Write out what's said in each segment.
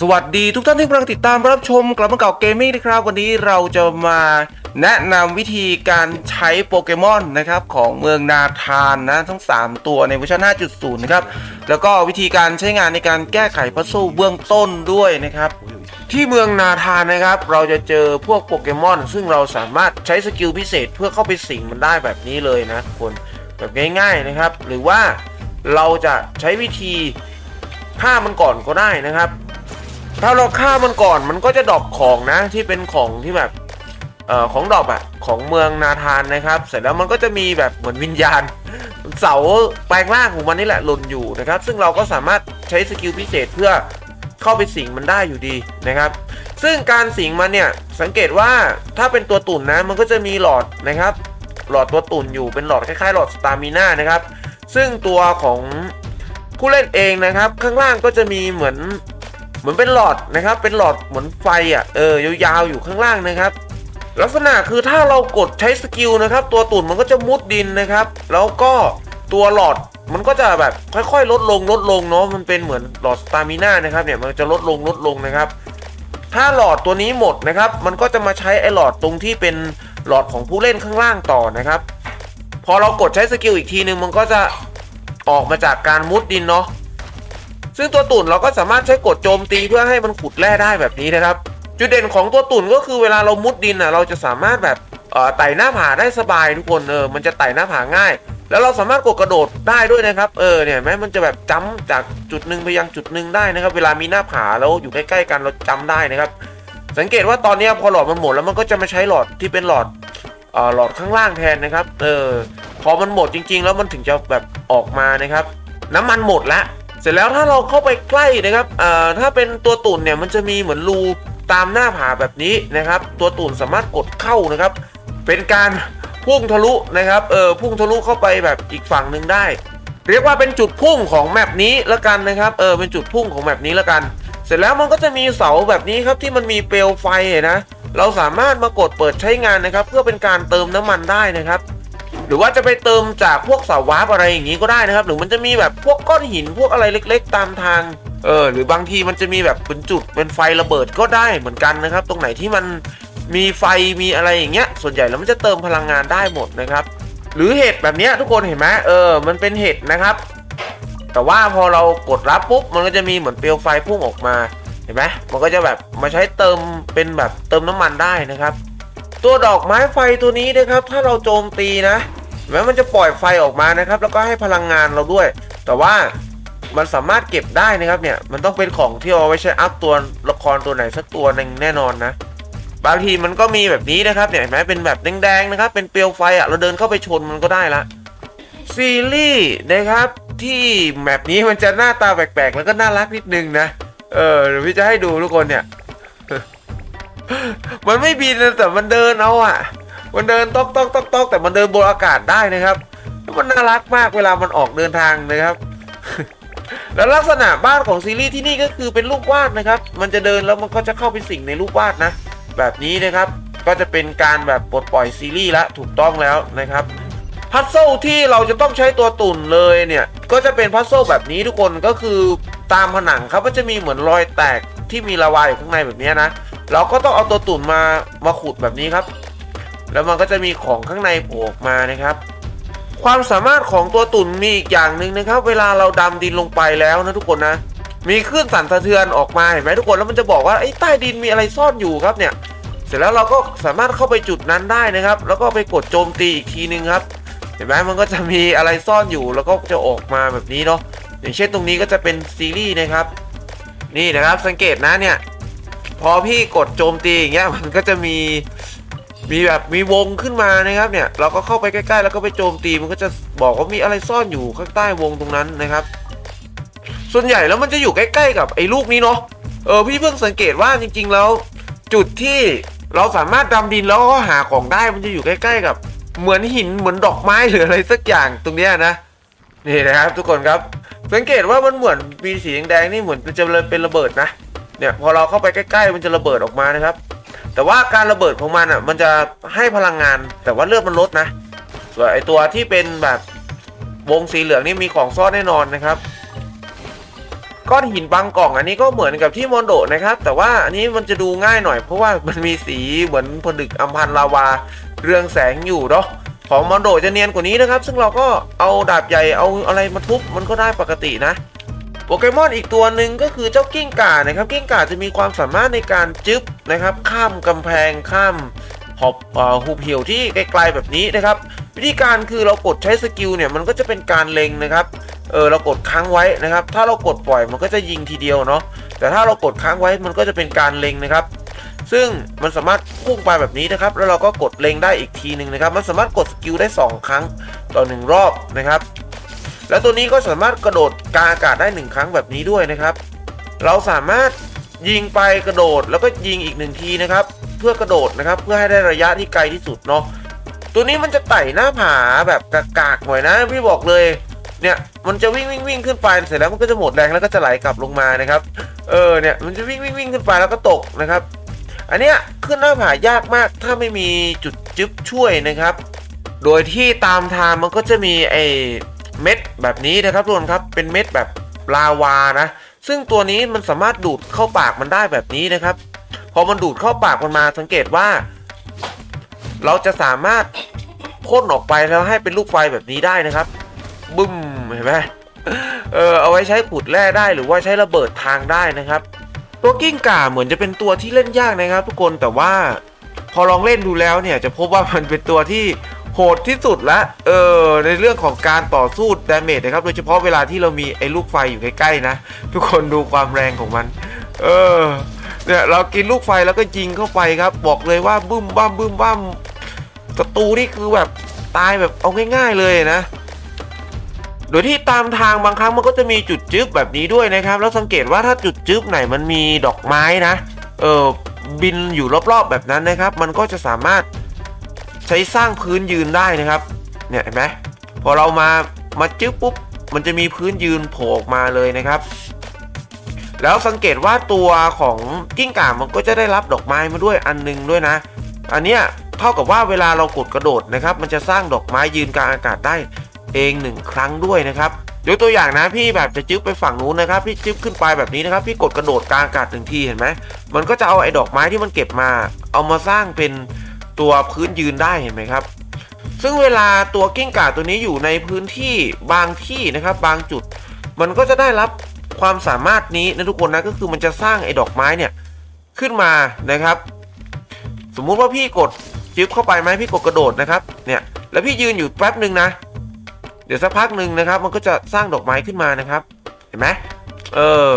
สวัสดีทุกท่านที่กำลังติดตามรับชมกลับมาเก่าเกมมิ่งนะครับ วันนี้เราจะมาแนะนำวิธีการใช้โปเกมอนนะครับของเมืองนาธานนะทั้ง 3 ตัวในเวอร์ชัน 5.0 นะครับ แล้วก็วิธีการใช้งานในการแก้ไขพัซเซิลเบื้องต้นด้วยนะครับ ที่เมืองนาธานนะครับ เราจะเจอพวกโปเกมอน ซึ่งเราสามารถใช้สกิลพิเศษเพื่อเข้าไปสิงมันได้แบบนี้เลยนะคนแบบง่าย ๆนะครับ หรือว่าเราจะใช้วิธีฆ่ามันก่อนก็ได้นะครับ ถ้าเราฆ่ามันก่อนมันก็จะดรอปของนะที่เป็นของที่แบบเอ่อของดรอปอะของเมืองนาธานนะครับ เสร็จแล้วมันก็จะมีแบบเหมือนวิญญาณ เสาแปลงร่างของมันนี่แหละหล่นอยู่นะครับ ซึ่งเราก็สามารถใช้สกิลพิเศษเพื่อเข้าไปสิงมันได้อยู่ดีนะครับ ซึ่งการสิงมันเนี่ยสังเกตว่าถ้าเป็นตัวตุ่นนะมันก็จะมีหลอดนะครับ หลอดตัวตุ่นอยู่เป็นหลอดคล้ายๆ หลอดสตามิน่านะครับ ซึ่งตัวของผู้เล่นเองนะครับ ข้างล่างก็จะมีเหมือน มือนเป็นหลอดนะครับ เป็นหลอดเหมือนไฟอะเออยาวๆอยู่ข้างล่างนะครับ ลักษณะคือถ้าเรากดใช้สกิลนะครับ ตัวตุ่นมันก็จะมุดดินนะครับ แล้วก็ตัวหลอดมันก็จะแบบค่อยๆ ลดลงลดลงเนาะมันเป็นเหมือนหลอดสตามิน่านะครับเนี่ยมันจะลดลงลดลงนะครับ ถ้าหลอดตัวนี้หมดนะครับ มันก็จะมาใช้ไอ้หลอดตรงที่เป็นหลอดของผู้เล่นข้างล่างต่อนะครับ พอเรากดใช้สกิลอีกทีนึงมันก็จะออกมาจากการมุดดินเนาะ ซึ่งตัวตุ่นเราก็สามารถใช้กดโจมตีเพื่อให้มันขุดแร่ได้แบบนี้นะครับ จุดเด่นของตัวตุ่นก็คือเวลาเรามุดดินอะเราจะสามารถแบบไต่หน้าผาได้สบายทุกคนเออมันจะไต่หน้าผาง่าย แล้วเราสามารถกดกระโดดได้ด้วยนะครับเออเนี่ยแม้มันจะแบบจ้ำจากจุดหนึ่งไปยังจุดหนึ่งได้นะครับ เวลามีหน้าผาแล้วอยู่ใกล้ๆกันเราจำได้นะครับ สังเกตว่าตอนนี้พอหลอดมันหมดแล้วมันก็จะมาใช้หลอดที่เป็นหลอดอหลอดข้างล่างแทนนะครับ เออ พอมันหมดจริง ๆ แล้วมันถึงจะแบบออกมานะครับ น้ำมันหมดละ เสร็จแล้วถ้าเราเข้าไปใกล้นะครับเอ่อถ้าเป็นตัวตุ่นเนี่ยมันจะมีเหมือนรูตามหน้าผาแบบนี้นะครับ ตัวตุ่นสามารถกดเข้านะครับ เป็นการพุ่งทะลุนะครับเออพุ่งทะลุเข้าไปแบบอีกฝั่งหนึ่งได้ เรียกว่าเป็นจุดพุ่งของแมปนี้ละกันนะครับเออเป็นจุดพุ่งของแมปนี้ละกัน เสร็จแล้วมันก็จะมีเสาแบบนี้ครับที่มันมีเปลวไฟนะเราสามารถมากดเปิดใช้งานนะครับ เพื่อเป็นการเติมน้ำมันได้นะครับ หรือว่าจะไปเติมจากพวกเสาวาร์ปอะไรอย่างนี้ก็ได้นะครับ หรือมันจะมีแบบพวกก้อนหินพวกอะไรเล็ก ๆ ตามทางเออหรือบางทีมันจะมีแบบเป็นจุดเป็นไฟระเบิดก็ได้เหมือนกันนะครับ ตรงไหนที่มันมีไฟมีอะไรอย่างเงี้ย ส่วนใหญ่แล้วมันจะเติมพลังงานได้หมดนะครับ หรือเห็ดแบบเนี้ยทุกคนเห็นไหมเออ มันเป็นเห็ดนะครับ แต่ว่าพอเรากดรับปุ๊บมันก็จะมีเหมือนเปลวไฟพุ่งออกมาเห็นไหมมันก็จะแบบมาใช้เติมเป็นแบบเติมน้ำมันได้นะครับ ตัวดอกไม้ไฟตัวนี้นะครับ ถ้าเราโจมตีนะ เห็นไหมมันจะปล่อยไฟออกมานะครับ แล้วก็ให้พลังงานเราด้วย แต่ว่ามันสามารถเก็บได้นะครับเนี่ย มันต้องเป็นของที่เอาไว้ใช้อัพตัวละครตัวไหนสักตัวหนึ่งแน่นอนนะ บางทีมันก็มีแบบนี้นะครับเนี่ยเห็นไหมเป็นแบบแดงๆนะครับ เป็นเปลวไฟอะ เราเดินเข้าไปชนมันก็ได้ละ ซีรีส์นะครับที่แมปนี้มันจะหน้าตาแปลกๆ แล้วก็น่ารักนิดนึงนะ เออเดี๋ยวพี่จะให้ดูทุกคนเนี่ย มันไม่บินแต่มันเดินเอาอะ มันเดินตอกตอกตอกตอกแต่มันเดินบนอากาศได้นะครับแล้วมันน่ารักมากเวลามันออกเดินทางนะครับ แล้วลักษณะบ้านของซีรีส์ที่นี่ก็คือเป็นรูปวาดนะครับ มันจะเดินแล้วมันก็จะเข้าไปสิงในรูปวาดนะ แบบนี้นะครับก็จะเป็นการแบบปลดปล่อยซีรีส์ละถูกต้องแล้วนะครับพัซเซิลที่เราจะต้องใช้ตัวตุ่นเลยเนี่ย ก็จะเป็นพัซเซิลแบบนี้ทุกคนก็คือตามผนังครับก็จะมีเหมือนรอยแตกที่มีละวายอยู่ข้างในแบบนี้นะ เราก็ต้องเอาตัวตุ่นมามาขุดแบบนี้ครับ แล้วมันก็จะมีของข้างในโผล่ออกมานะครับ ความสามารถของตัวตุ่นมีอีกอย่างหนึ่งนะครับ เวลาเราดำดินลงไปแล้วนะทุกคนนะ มีคลื่นสั่นสะเทือนออกมาเห็นไหมทุกคนแล้วมันจะบอกว่าไอ้ใต้ดินมีอะไรซ่อนอยู่ครับเนี่ย เสร็จแล้วเราก็สามารถเข้าไปจุดนั้นได้นะครับ แล้วก็ไปกดโจมตีอีกทีนึงครับ เห็นไหมมันก็จะมีอะไรซ่อนอยู่แล้วก็จะออกมาแบบนี้เนาะอย่างเช่นตรงนี้ก็จะเป็นซีรีส์นะครับ นี่นะครับสังเกตนะเนี่ยพอพี่กดโจมตีอย่างเงี้ยมันก็จะมี มีแบบมีวงขึ้นมานะครับเนี่ยเราก็เข้าไปใกล้ๆ แล้วก็ไปโจมตีมันก็จะบอกว่ามีอะไรซ่อนอยู่ข้างใต้วงตรงนั้นนะครับ ส่วนใหญ่แล้วมันจะอยู่ใกล้ๆ กับไอ้ลูกนี้เนาะเออพี่เพิ่งสังเกตว่าจริง ๆ แล้ว จุดที่เราสามารถดำดินแล้วก็หาของได้มันจะอยู่ใกล้ ๆ กับ เหมือนหินเหมือนดอกไม้หรืออะไรสักอย่างตรงเนี้ยนะนี่นะครับ ทุกคนครับสังเกตว่ามันเหมือนมีสีแดงๆนี่เหมือนจะเป็นระเบิดนะเนี่ยพอเราเข้าไปใกล้ๆ มันจะระเบิดออกมานะครับ แต่ว่าการระเบิดของมันอะมันจะให้พลังงาน แต่ว่าเลือดมันลดนะ ส่วนไอตัวที่เป็นแบบวงสีเหลืองนี่มีของซ่อนแน่นอนนะครับก้อนหินบางกล่องอันนี้ก็เหมือนกับที่มอนโดนะครับ แต่ว่าอันนี้มันจะดูง่ายหน่อย เพราะว่ามันมีสีเหมือนผลึกอัมพันลาวา เรืองแสงอยู่เนาะของมอนโดจะเนียนกว่านี้นะครับ ซึ่งเราก็เอาดาบใหญ่เอาอะไรมาทุบมันก็ได้ปกตินะ โปเกมอนอีกตัวหนึ่งก็คือเจ้ากิ้งก่านะครับกิ้งก่าจะมีความสามารถในการจึ๊บนะครับ ข้ามกำแพงข้ามหอบหุบเหี่ยวที่ไกลๆแบบนี้นะครับ วิธีการคือเรากดใช้สกิลเนี่ยมันก็จะเป็นการเล็งนะครับเออเรากดค้างไว้นะครับ ถ้าเรากดปล่อยมันก็จะยิงทีเดียวเนาะแต่ถ้าเรากดค้างไว้มันก็จะเป็นการเล็งนะครับ ซึ่งมันสามารถพุ่งไปแบบนี้นะครับ แล้วเราก็กดเล็งได้อีกทีหนึ่งนะครับ มันสามารถกดสกิลได้ 2 ครั้งต่อ 1 รอบนะครับ แล้วตัวนี้ก็สามารถกระโดดกาอากาศได้1ครั้งแบบนี้ด้วยนะครับ เราสามารถยิงไปกระโดดแล้วก็ยิงอีกหนึ่งทีนะครับ เพื่อกระโดดนะครับ เพื่อให้ได้ระยะที่ไกลที่สุดเนาะตัวนี้มันจะไต่หน้าผาแบบกากๆหน่อยนะพี่บอกเลย เนี่ยมันจะวิ่งวิ่งวิ่งขึ้นไปเสร็จแล้วมันก็จะหมดแรงแล้วก็จะไหลกลับลงมานะครับ เออเนี่ยมันจะวิ่งวิ่งวิ่งขึ้นไปแล้วก็ตกนะครับ อันเนี้ยขึ้นหน้าผายากมากถ้าไม่มีจุดจึ๊บช่วยนะครับ โดยที่ตามทางมันก็จะมีไอ เม็ดแบบนี้นะครับทุกคนครับเป็นเม็ดแบบลาวานะ ซึ่งตัวนี้มันสามารถดูดเข้าปากมันได้แบบนี้นะครับ พอมันดูดเข้าปากมันมาสังเกตว่า เราจะสามารถพ่นออกไปแล้วให้เป็นลูกไฟแบบนี้ได้นะครับ บึ้มเห็นไหมเออเอาไว้ใช้ขุดแร่ได้หรือว่าใช้ระเบิดทางได้นะครับ ตัวกิ้งก่าเหมือนจะเป็นตัวที่เล่นยากนะครับ ทุกคนแต่ว่าพอลองเล่นดูแล้วเนี่ยจะพบว่ามันเป็นตัวที่ โหดที่สุดละเออในเรื่องของการต่อสู้ดาเมจนะครับ โดยเฉพาะเวลาที่เรามีไอ้ลูกไฟอยู่ใกล้ๆนะ ทุกคนดูความแรงของมัน เออเนี่ยเรากินลูกไฟแล้วก็ยิงเข้าไปครับ บอกเลยว่าบึ้มบ้ามบึ้มบ้ามศัตรูนี่คือแบบตายแบบเอาง่าย ๆเลยนะโดยที่ตามทางบางครั้งมันก็จะมีจุดจึ๊บแบบนี้ด้วยนะครับ แล้วสังเกตว่าถ้าจุดจึ๊บไหนมันมีดอกไม้นะ เออบินอยู่รอบๆแบบนั้นนะครับ มันก็จะสามารถ ใช้สร้างพื้นยืนได้นะครับ เนี่ยเห็นไหมพอเรามามาจึ๊บปุ๊บมันจะมีพื้นยืนโผล่ออกมาเลยนะครับ แล้วสังเกตว่าตัวของกิ้งก่ามันก็จะได้รับดอกไม้มาด้วยอันหนึงด้วยนะ อันเนี้ยเท่ากับว่าเวลาเรากดกระโดดนะครับ มันจะสร้างดอกไม้ยืนกลางอากาศได้เองหนึ่งครั้งด้วยนะครับยกตัวอย่างนะพี่แบบจะจึ๊บไปฝั่งนู้นนะครับ พี่จึ๊บขึ้นไปแบบนี้นะครับ พี่กดกระโดดกลางอากาศหนึ่งทีเห็นไหมมันก็จะเอาไอ้ดอกไม้ที่มันเก็บมา เอามาสร้างเป็น ตัวพื้นยืนได้เห็นไหมครับ ซึ่งเวลาตัวกิ้งก่าตัวนี้อยู่ในพื้นที่บางที่นะครับ บางจุด มันก็จะได้รับความสามารถนี้นะทุกคนนะก็คือมันจะสร้างไอ้ดอกไม้เนี่ยขึ้นมานะครับ สมมุติว่าพี่กดจิ๊บเข้าไปไหมพี่กดกระโดดนะครับเนี่ยแล้วพี่ยืนอยู่แป๊บหนึ่งนะ เดี๋ยวสักพักหนึ่งนะครับ มันก็จะสร้างดอกไม้ขึ้นมานะครับ เห็นไหมเออ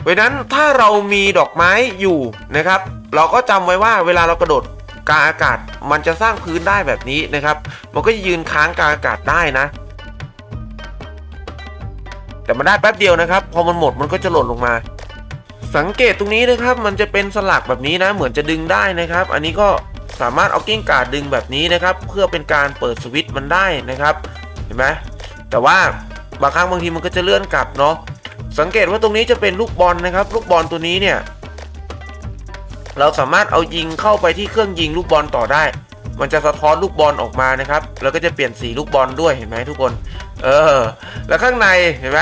เพราะนั้นถ้าเรามีดอกไม้อยู่นะครับ เราก็จำไว้ว่าเวลาเรากระโดดกลางอากาศ มันจะสร้างพื้นได้แบบนี้นะครับ มันก็จะยืนค้างกลางอากาศได้นะ แต่มันได้แป๊บเดียวนะครับ พอมันหมดมันก็จะหล่นลงมา สังเกตตรงนี้นะครับ มันจะเป็นสลักแบบนี้นะ เหมือนจะดึงได้นะครับ อันนี้ก็สามารถเอากิ้งก่าดึงแบบนี้นะครับ เพื่อเป็นการเปิดสวิตช์มันได้นะครับ เห็นไหมแต่ว่าบางครั้งบางทีมันก็จะเลื่อนกลับเนาะ สังเกตว่าตรงนี้จะเป็นลูกบอลนะครับ ลูกบอลตัวนี้เนี่ย เราสามารถเอายิงเข้าไปที่เครื่องยิงลูกบอลต่อได้ มันจะสะท้อนลูกบอลออกมานะครับ แล้วก็จะเปลี่ยนสีลูกบอลด้วยเห็นไหมทุกคน เออ แล้วข้างในเห็นไหม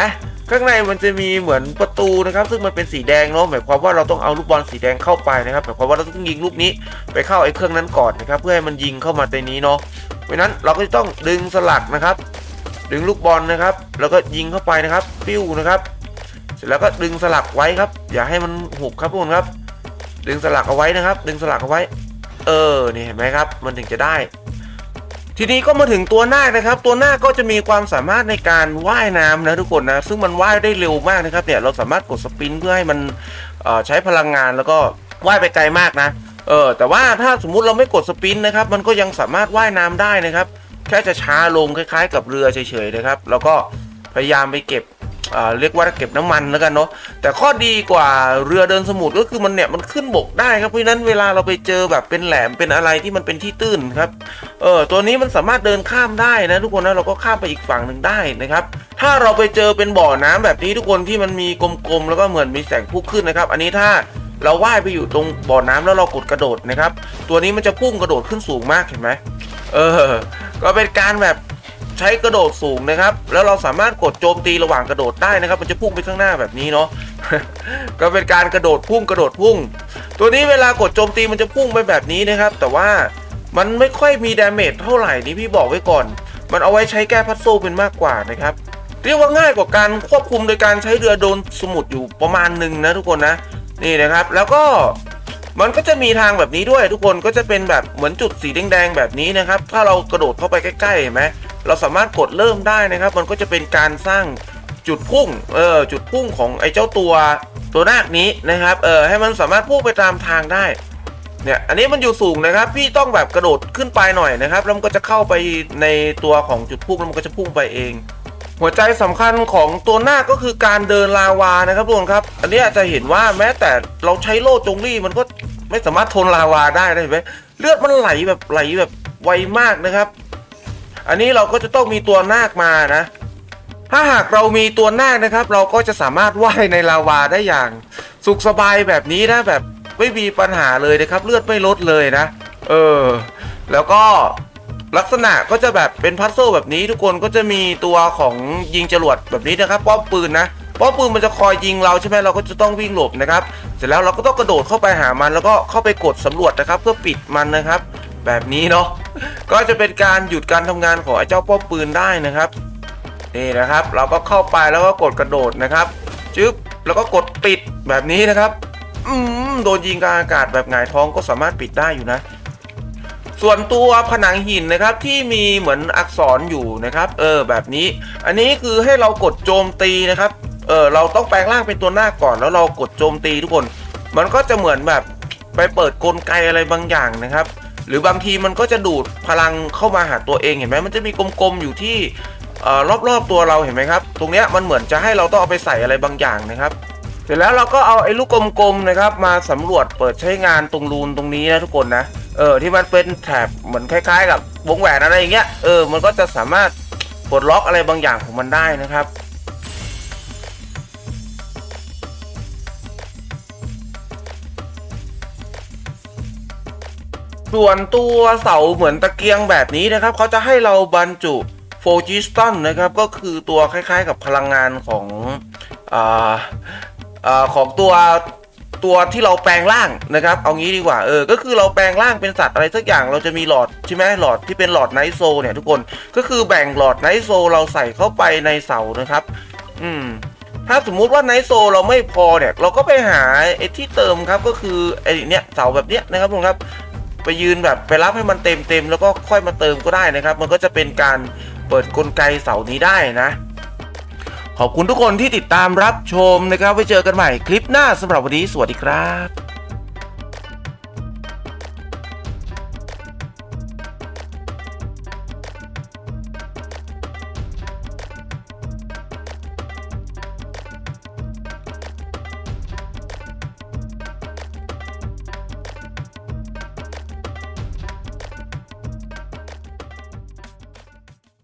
ข้างในมันจะมีเหมือนประตูนะครับ ซึ่งมันเป็นสีแดงเนาะหมายความว่าเราต้องเอาลูกบอลสีแดงเข้าไปนะครับหมายความว่าเราต้องยิงลูกนี้ไปเข้าไอ้เครื่องนั้นก่อนนะครับ เพื่อให้มันยิงเข้ามาในนี้เนาะเพราะฉะนั้นเราก็จะต้องดึงสลักนะครับ ดึงลูกบอลนะครับ แล้วก็ยิงเข้าไปนะครับ ปิ้วนะครับ เสร็จแล้วก็ดึงสลักไว้ครับ อย่าให้มันหุบครับทุกคนครับ ดึงสลักเอาไว้นะครับ ดึงสลักเอาไว้ เออนี่เห็นไหมครับ มันถึงจะได้ ทีนี้ก็มาถึงตัวหน้านะครับ ตัวหน้าก็จะมีความสามารถในการว่ายน้ำนะทุกคนนะซึ่งมันว่ายได้เร็วมากนะครับเนี่ยเราสามารถกดสปินเพื่อให้มันใช้พลังงานแล้วก็ว่ายไปไกลมากนะเออแต่ว่าถ้าสมมุติเราไม่กดสปินนะครับ มันก็ยังสามารถว่ายน้ำได้นะครับ แค่จะช้าลงคล้าย ๆ กับเรือเฉยๆนะครับ แล้วก็พยายามไปเก็บ เรียกว่าเก็บน้ำมันแล้วกันเนาะแต่ข้อดีกว่าเรือเดินสมุทรก็คือมันเนี่ยมันขึ้นบกได้ครับเพราะนั้นเวลาเราไปเจอแบบเป็นแหลมเป็นอะไรที่มันเป็นที่ตื้นครับเออตัวนี้มันสามารถเดินข้ามได้นะทุกคนนะเราก็ข้ามไปอีกฝั่งหนึ่งได้นะครับถ้าเราไปเจอเป็นบ่อน้ำแบบนี้ทุกคนที่มันมีกลมๆแล้วก็เหมือนมีแสงพุ่งขึ้นนะครับ อันนี้ถ้าเราว่ายไปอยู่ตรงบ่อน้ำแล้วเรากดกระโดดนะครับ ตัวนี้มันจะพุ่งกระโดดขึ้นสูงมากเห็นไหมเออ ก็เป็นการแบบ ใช้กระโดดสูงนะครับ แล้วเราสามารถกดโจมตีระหว่างกระโดดได้นะครับ มันจะพุ่งไปข้างหน้าแบบนี้เนาะ ก็เป็นการกระโดดพุ่งกระโดดพุ่ง ตัวนี้เวลากดโจมตีมันจะพุ่งไปแบบนี้นะครับ แต่ว่ามันไม่ค่อยมีดาเมจเท่าไหร่นี่พี่บอกไว้ก่อน มันเอาไว้ใช้แก้พัซโซเป็นมากกว่านะครับ เรียกว่าง่ายกว่าการควบคุมโดยการใช้เรือโดนสมุดอยู่ประมาณหนึ่งนะทุกคนนะ นี่นะครับ แล้วก็มันก็จะมีทางแบบนี้ด้วยทุกคนก็จะเป็นแบบเหมือนจุดสีแดงๆแบบนี้นะครับ ถ้าเรากระโดดเข้าไปใกล้ๆเห็นไหม เราสามารถกดเริ่มได้นะครับ มันก็จะเป็นการสร้างจุดพุ่ง เออ จุดพุ่งของไอ้เจ้าตัวตัวนาคนี้นะครับ เออ ให้มันสามารถพุ่งไปตามทางได้ เนี่ย อันนี้มันอยู่สูงนะครับ พี่ต้องแบบกระโดดขึ้นไปหน่อยนะครับ แล้วมันก็จะเข้าไปในตัวของจุดพุ่งแล้วมันก็จะพุ่งไปเอง หัวใจสำคัญของตัวหน้าก็คือการเดินลาวานะครับทุกคนครับ อันนี้อาจจะเห็นว่าแม้แต่เราใช้โล่จงรี่มันก็ไม่สามารถทนลาวาได้นะเห็นไหมเลือดมันไหลแบบไหลแบบไวมากนะครับ อันนี้เราก็จะต้องมีตัวนาคมานะ ถ้าหากเรามีตัวนาคนะครับ เราก็จะสามารถว่ายในลาวาได้อย่าง สุขสบายแบบนี้นะแบบไม่มีปัญหาเลยนะครับ เลือดไม่ลดเลยนะ เออ แล้วก็ลักษณะก็จะแบบเป็นพัซเซิลแบบนี้ทุกคนก็จะมีตัวของยิงจรวดแบบนี้นะครับป้อมปืนนะป้อมปืนมันจะคอยยิงเราใช่ไหมเราก็จะต้องวิ่งหลบนะครับ เสร็จแล้วเราก็ต้องกระโดดเข้าไปหามันแล้วก็เข้าไปกดสำรวจนะครับ เพื่อปิดมันนะครับ แบบนี้เนาะก็จะเป็นการหยุดการทำงานของไอ้เจ้าป้อมปืนได้นะครับนี่นะครับ เราก็เข้าไปแล้วก็กดกระโดดนะครับจึ๊บแล้วก็กดปิดแบบนี้นะครับอืมโดนยิงกลางอากาศแบบหงายท้องก็สามารถปิดได้อยู่นะ ส่วนตัวผนังหินนะครับที่มีเหมือนอักษรอยู่นะครับ เออแบบนี้ อันนี้คือให้เรากดโจมตีนะครับเออเราต้องแปลงร่างเป็นตัวหน้าก่อนแล้วเรากดโจมตีทุกคน มันก็จะเหมือนแบบไปเปิดกลไกอะไรบางอย่างนะครับ หรือบางทีมันก็จะดูดพลังเข้ามาหาตัวเองเห็นไหมมันจะมีกลมๆอยู่ที่รอบๆตัวเราเห็นไหมครับ ตรงเนี้ยมันเหมือนจะให้เราต้องเอาไปใส่อะไรบางอย่างนะครับ เสร็จแล้วเราก็เอาไอ้ลูกกลมๆนะครับ มาสำรวจเปิดใช้งานตรงรูนตรงนี้นะทุกคนนะเออที่มันเป็นแถบเหมือนคล้าย ๆ กับวงแหวนอะไรอย่างเงี้ยเออมันก็จะสามารถปลดล็อกอะไรบางอย่างของมันได้นะครับ ส่วนตัวเสาเหมือนตะเกียงแบบนี้นะครับเขาจะให้เราบรรจุโฟจิสตันนะครับก็คือตัวคล้ายๆกับพลังงานของออของตัวตัวที่เราแปลงร่างนะครับ เอางี้ดีกว่าเออ ก็คือเราแปลงร่างเป็นสัตว์อะไรสักอย่างเราจะมีหลอดใช่ไหมหลอดที่เป็นหลอดไนโซเนี่ยทุกคนก็คือแบ่งหลอดไนโซเราใส่เข้าไปในเสานะครับ อืม ถ้าสมมุติว่าไนโซเราไม่พอเนี่ย เราก็ไปหาไอ้ที่เติมครับก็คือไอ้เนี่ยเสาแบบเนี้ยนะครับทุกคนครับ ไปยืนแบบไปรับให้มันเต็มเต็มแล้วก็ค่อยมาเติมก็ได้นะครับ มันก็จะเป็นการเปิดกลไกเสานี้ได้นะ ขอบคุณทุกคนที่ติดตามรับชมนะครับไว้เจอกันใหม่คลิปหน้าสำหรับวันนี้สวัสดีครับ